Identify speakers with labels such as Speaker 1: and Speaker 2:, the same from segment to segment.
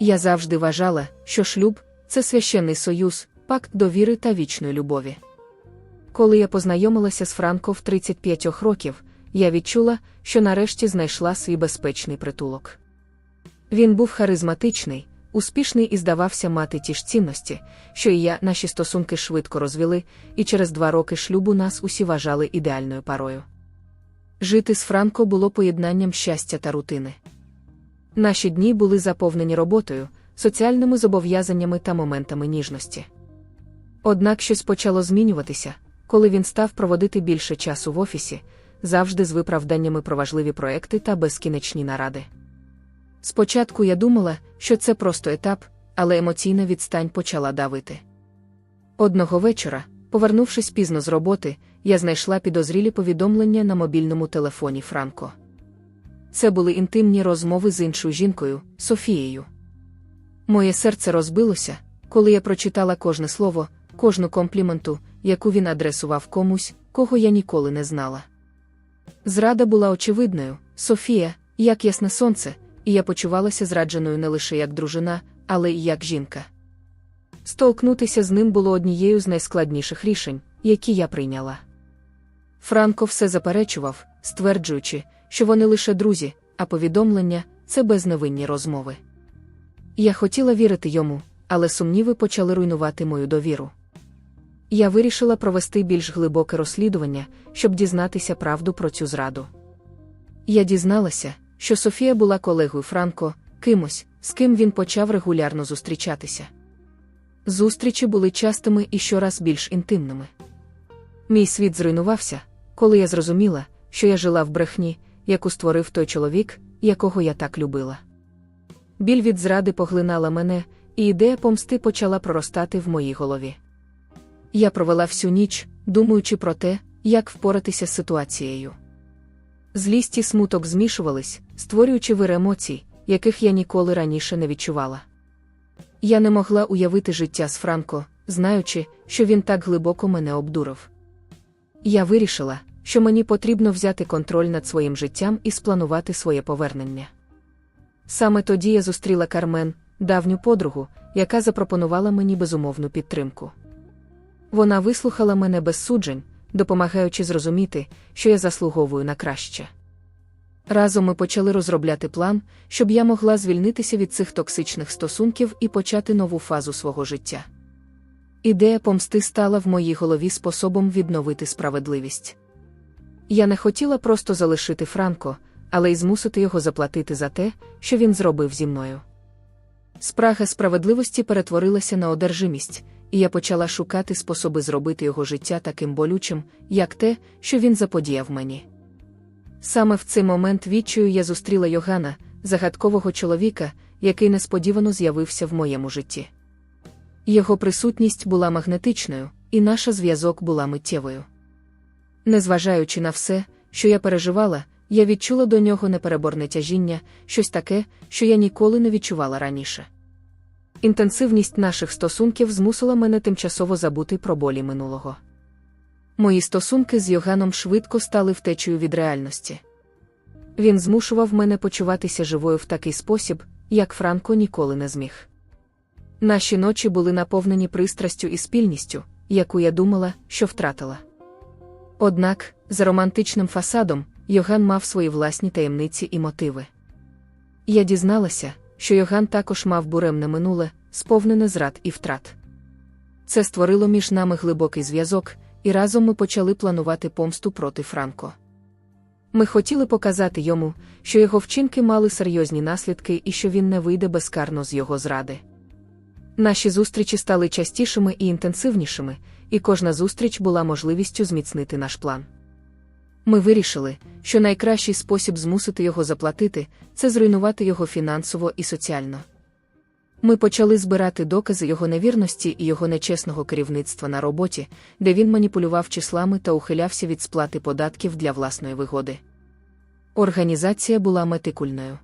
Speaker 1: Я завжди вважала, що шлюб це священний союз, пакт довіри та вічної любові. Коли я познайомилася з Франко в 35 років, я відчула, що нарешті знайшла свій безпечний притулок. Він був харизматичний, успішний і здавався мати ті ж цінності, що і я наші стосунки швидко розвели, і через два роки шлюбу нас усі вважали ідеальною парою. Жити з Франко було поєднанням щастя та рутини. Наші дні були заповнені роботою, соціальними зобов'язаннями та моментами ніжності. Однак щось почало змінюватися, коли він став проводити більше часу в офісі, завжди з виправданнями про важливі проекти та безкінечні наради. Спочатку я думала, що це просто етап, але емоційна відстань почала давити. Одного вечора, повернувшись пізно з роботи, я знайшла підозрілі повідомлення на мобільному телефоні Франко. Це були інтимні розмови з іншою жінкою, Софією. Моє серце розбилося, коли я прочитала кожне слово, кожну компліменту, яку він адресував комусь, кого я ніколи не знала. Зрада була очевидною, Софія, як ясне сонце, і я почувалася зрадженою не лише як дружина, але й як жінка. Столкнутися з ним було однією з найскладніших рішень, які я прийняла. Франко все заперечував, стверджуючи, що вони лише друзі, а повідомлення це безневинні розмови. Я хотіла вірити йому, але сумніви почали руйнувати мою довіру. Я вирішила провести більш глибоке розслідування, щоб дізнатися правду про цю зраду. Я дізналася, що Софія була колегою Франко, кимось, з ким він почав регулярно зустрічатися. Зустрічі були частими і щораз більш інтимними. Мій світ зруйнувався, коли я зрозуміла, що я жила в брехні, яку створив той чоловік, якого я так любила. Біль від зради поглинала мене, і ідея помсти почала проростати в моїй голові. Я провела всю ніч, думаючи про те, як впоратися з ситуацією. Злість і смуток змішувались, створюючи вир емоцій, яких я ніколи раніше не відчувала. Я не могла уявити життя з Франко, знаючи, що він так глибоко мене обдурив. Я вирішила, що мені потрібно взяти контроль над своїм життям і спланувати своє повернення. Саме тоді я зустріла Кармен, давню подругу, яка запропонувала мені безумовну підтримку. Вона вислухала мене без суджень, допомагаючи зрозуміти, що я заслуговую на краще. Разом ми почали розробляти план, щоб я могла звільнитися від цих токсичних стосунків і почати нову фазу свого життя. Ідея помсти стала в моїй голові способом відновити справедливість. Я не хотіла просто залишити Франко, але й змусити його заплатити за те, що він зробив зі мною. Спрага справедливості перетворилася на одержимість, і я почала шукати способи зробити його життя таким болючим, як те, що він заподіяв мені. Саме в цей момент відчую я зустріла Йогана, загадкового чоловіка, який несподівано з'явився в моєму житті. Його присутність була магнетичною, і наша зв'язок була миттєвою. Незважаючи на все, що я переживала, я відчула до нього непереборне тяжіння, щось таке, що я ніколи не відчувала раніше. Інтенсивність наших стосунків змусила мене тимчасово забути про болі минулого. Мої стосунки з Йоганом швидко стали втечею від реальності. Він змушував мене почуватися живою в такий спосіб, як Франко ніколи не зміг. Наші ночі були наповнені пристрастю і спільністю, яку я думала, що втратила. Однак, за романтичним фасадом, Йоган мав свої власні таємниці і мотиви. Я дізналася, що Йоган також мав буремне минуле, сповнене зрад і втрат. Це створило між нами глибокий зв'язок, і разом ми почали планувати помсту проти Франко. Ми хотіли показати йому, що його вчинки мали серйозні наслідки і що він не вийде безкарно з його зради. Наші зустрічі стали частішими і інтенсивнішими, і кожна зустріч була можливістю зміцнити наш план. Ми вирішили, що найкращий спосіб змусити його заплатити це зруйнувати його фінансово і соціально. Ми почали збирати докази його невірності і його нечесного керівництва на роботі, де він маніпулював числами та ухилявся від сплати податків для власної вигоди. Організація була метикульною.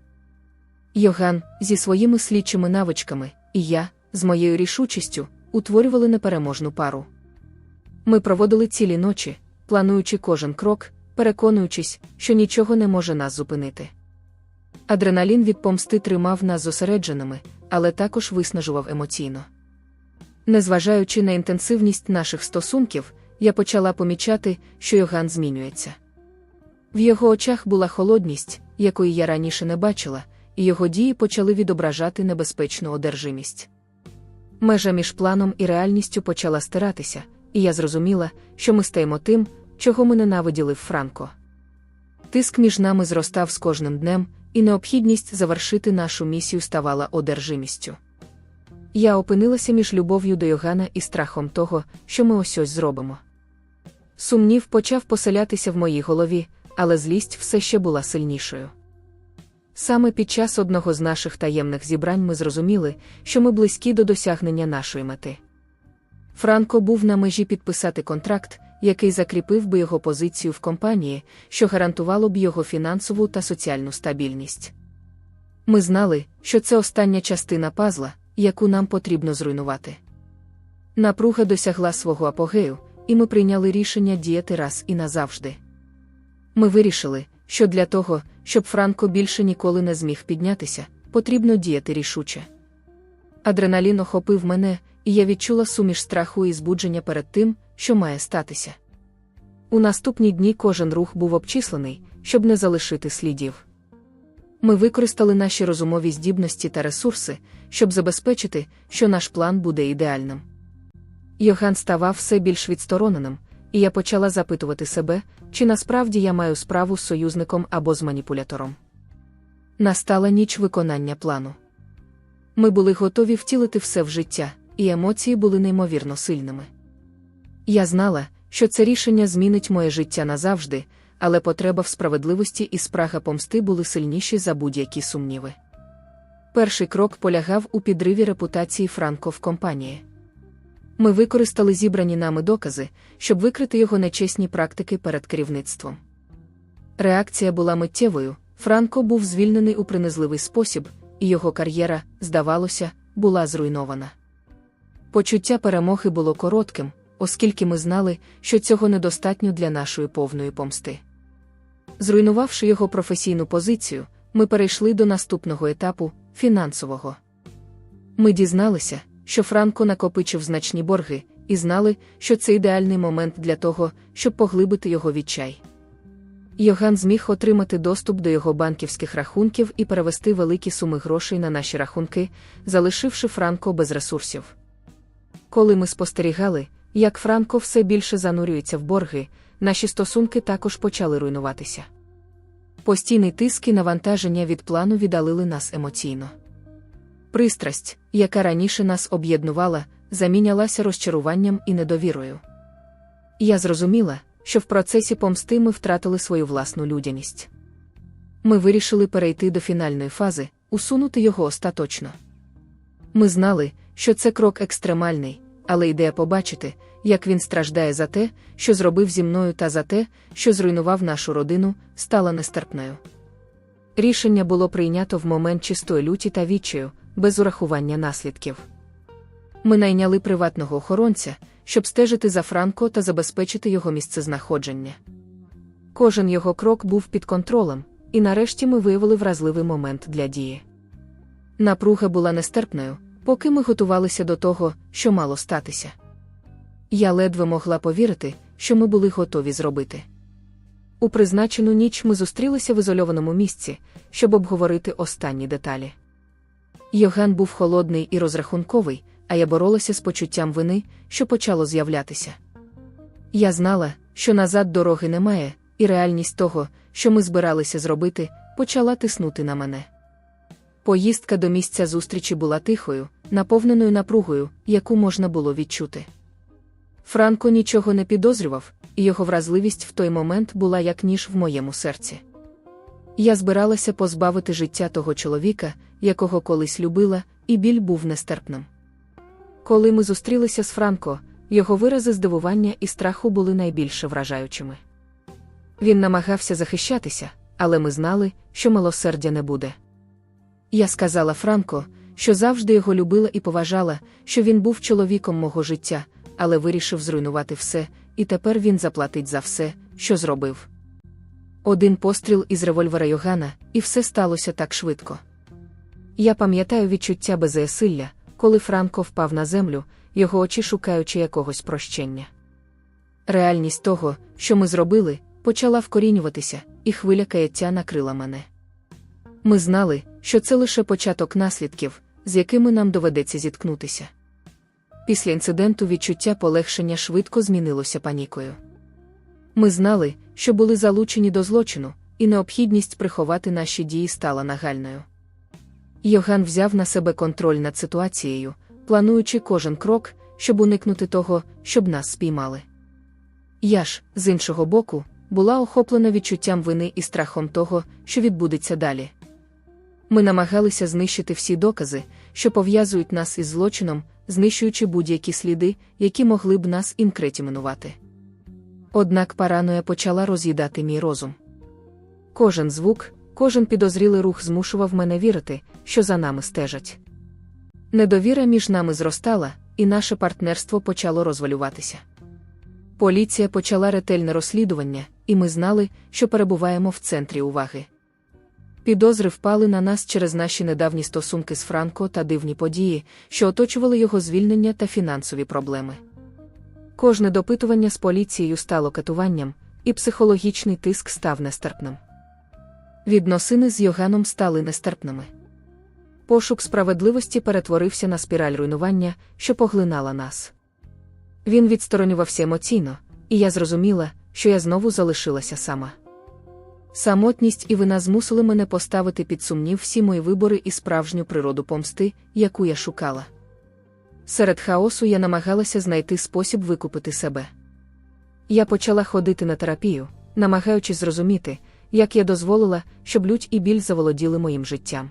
Speaker 1: Йоган зі своїми слідчими навичками, і я, з моєю рішучістю, утворювали непереможну пару. Ми проводили цілі ночі, плануючи кожен крок, переконуючись, що нічого не може нас зупинити. Адреналін від помсти тримав нас зосередженими, але також виснажував емоційно. Незважаючи на інтенсивність наших стосунків, я почала помічати, що Йоган змінюється. В його очах була холодність, якої я раніше не бачила, і його дії почали відображати небезпечну одержимість. Межа між планом і реальністю почала стиратися, і я зрозуміла, що ми стаємо тим, чого ми ненавиділи в Франко. Тиск між нами зростав з кожним днем, і необхідність завершити нашу місію ставала одержимістю. Я опинилася між любов'ю до Йогана і страхом того, що ми ось ось зробимо. Сумнів почав поселятися в моїй голові, але злість все ще була сильнішою. Саме під час одного з наших таємних зібрань ми зрозуміли, що ми близькі до досягнення нашої мети. Франко був на межі підписати контракт, який закріпив би його позицію в компанії, що гарантувало б його фінансову та соціальну стабільність. Ми знали, що це остання частина пазла, яку нам потрібно зруйнувати. Напруга досягла свого апогею, і ми прийняли рішення діяти раз і назавжди. Ми вирішили, що для того, щоб Франко більше ніколи не зміг піднятися, потрібно діяти рішуче. Адреналін охопив мене, і я відчула суміш страху і збудження перед тим, що має статися. У наступні дні кожен рух був обчислений, щоб не залишити слідів. Ми використали наші розумові здібності та ресурси, щоб забезпечити, що наш план буде ідеальним. Йоган ставав все більш відстороненим, і я почала запитувати себе, чи насправді я маю справу з союзником або з маніпулятором. Настала ніч виконання плану. Ми були готові втілити все в життя, і емоції були неймовірно сильними. Я знала, що це рішення змінить моє життя назавжди, але потреба в справедливості і спрага помсти були сильніші за будь-які сумніви. Перший крок полягав у підриві репутації Франко в компанії. Ми використали зібрані нами докази, щоб викрити його нечесні практики перед керівництвом. Реакція була миттєвою. Франко був звільнений у принизливий спосіб, і його кар'єра, здавалося, була зруйнована. Почуття перемоги було коротким, оскільки ми знали, що цього недостатньо для нашої повної помсти. Зруйнувавши його професійну позицію, ми перейшли до наступного етапу фінансового. Ми дізналися, що Франко накопичив значні борги, і знали, що це ідеальний момент для того, щоб поглибити його відчай. Йоган зміг отримати доступ до його банківських рахунків і перевести великі суми грошей на наші рахунки, залишивши Франко без ресурсів. Коли ми спостерігали, як Франко все більше занурюється в борги, наші стосунки також почали руйнуватися. Постійний тиск і навантаження від плану віддалили нас емоційно. Пристрасть, яка раніше нас об'єднувала, замінялася розчаруванням і недовірою. Я зрозуміла, що в процесі помсти ми втратили свою власну людяність. Ми вирішили перейти до фінальної фази, усунути його остаточно. Ми знали, що це крок екстремальний, але ідея побачити, як він страждає за те, що зробив зі мною та за те, що зруйнував нашу родину, стала нестерпною. Рішення було прийнято в момент чистої люті та відчаю, без урахування наслідків. Ми найняли приватного охоронця, щоб стежити за Франко та забезпечити його місцезнаходження. Кожен його крок був під контролем, і нарешті ми виявили вразливий момент для дії. Напруга була нестерпною, поки ми готувалися до того, що мало статися. Я ледве могла повірити, що ми були готові зробити. У призначену ніч ми зустрілися в ізольованому місці, щоб обговорити останні деталі. Йоган був холодний і розрахунковий, а я боролася з почуттям вини, що почало з'являтися. Я знала, що назад дороги немає, і реальність того, що ми збиралися зробити, почала тиснути на мене. Поїздка до місця зустрічі була тихою, наповненою напругою, яку можна було відчути. Франко нічого не підозрював, і його вразливість в той момент була як ніж в моєму серці. Я збиралася позбавити життя того чоловіка, якого колись любила, і біль був нестерпним. Коли ми зустрілися з Франко, його вирази здивування і страху були найбільше вражаючими. Він намагався захищатися, але ми знали, що милосердя не буде. Я сказала Франко, що завжди його любила і поважала, що він був чоловіком мого життя, але вирішив зруйнувати все, і тепер він заплатить за все, що зробив. Один постріл із револьвера Йогана, і все сталося так швидко. Я пам'ятаю відчуття беззасилля, коли Франко впав на землю, його очі шукаючи якогось прощення. Реальність того, що ми зробили, почала вкорінюватися, і хвиля каяття накрила мене. Ми знали, що це лише початок наслідків, з якими нам доведеться зіткнутися. Після інциденту відчуття полегшення швидко змінилося панікою. Ми знали, що були залучені до злочину, і необхідність приховати наші дії стала нагальною. Йоган взяв на себе контроль над ситуацією, плануючи кожен крок, щоб уникнути того, щоб нас спіймали. Я ж, з іншого боку, була охоплена відчуттям вини і страхом того, що відбудеться далі. Ми намагалися знищити всі докази, що пов'язують нас із злочином, знищуючи будь-які сліди, які могли б нас інкретімінувати. Однак параноя почала роз'їдати мій розум. Кожен звук, кожен підозрілий рух змушував мене вірити, що за нами стежать. Недовіра між нами зростала, і наше партнерство почало розвалюватися. Поліція почала ретельне розслідування, і ми знали, що перебуваємо в центрі уваги. Підозри впали на нас через наші недавні стосунки з Франко та дивні події, що оточували його звільнення та фінансові проблеми. Кожне допитування з поліцією стало катуванням, і психологічний тиск став нестерпним. Відносини з Йоганом стали нестерпними. Пошук справедливості перетворився на спіраль руйнування, що поглинала нас. Він відсторонювався емоційно, і я зрозуміла, що я знову залишилася сама. Самотність і вина змусили мене поставити під сумнів всі мої вибори і справжню природу помсти, яку я шукала. Серед хаосу я намагалася знайти спосіб викупити себе. Я почала ходити на терапію, намагаючись зрозуміти, як я дозволила, щоб лють і біль заволоділи моїм життям.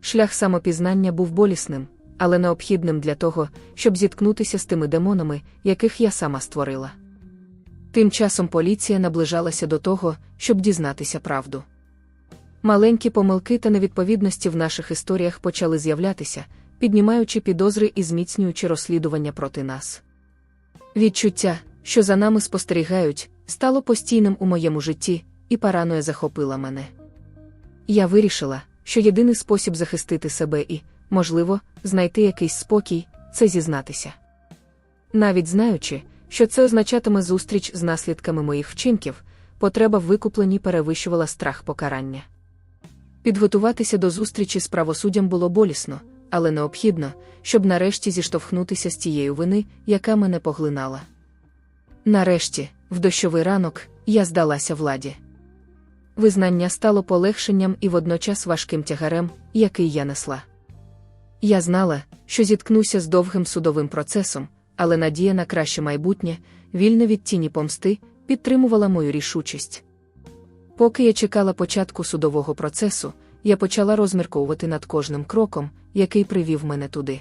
Speaker 1: Шлях самопізнання був болісним, але необхідним для того, щоб зіткнутися з тими демонами, яких я сама створила. Тим часом поліція наближалася до того, щоб дізнатися правду. Маленькі помилки та невідповідності в наших історіях почали з'являтися, піднімаючи підозри і зміцнюючи розслідування проти нас. Відчуття, що за нами спостерігають, стало постійним у моєму житті, і параноя захопила мене. Я вирішила, що єдиний спосіб захистити себе і, можливо, знайти якийсь спокій це зізнатися. Навіть знаючи, що це означатиме зустріч з наслідками моїх вчинків, потреба в викупленні перевищувала страх покарання. Підготуватися до зустрічі з правосуддям було болісно, але необхідно, щоб нарешті зіштовхнутися з тією вини, яка мене поглинала. Нарешті, в дощовий ранок, я здалася владі. Визнання стало полегшенням і водночас важким тягарем, який я несла. Я знала, що зіткнуся з довгим судовим процесом, але надія на краще майбутнє, вільне від тіні помсти, підтримувала мою рішучість. Поки я чекала початку судового процесу, я почала розмірковувати над кожним кроком, який привів мене туди.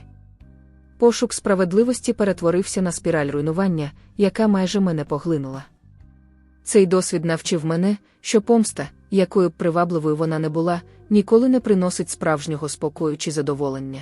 Speaker 1: Пошук справедливості перетворився на спіраль руйнування, яка майже мене поглинула. Цей досвід навчив мене, що помста, якою б привабливою вона не була, ніколи не приносить справжнього спокою чи задоволення.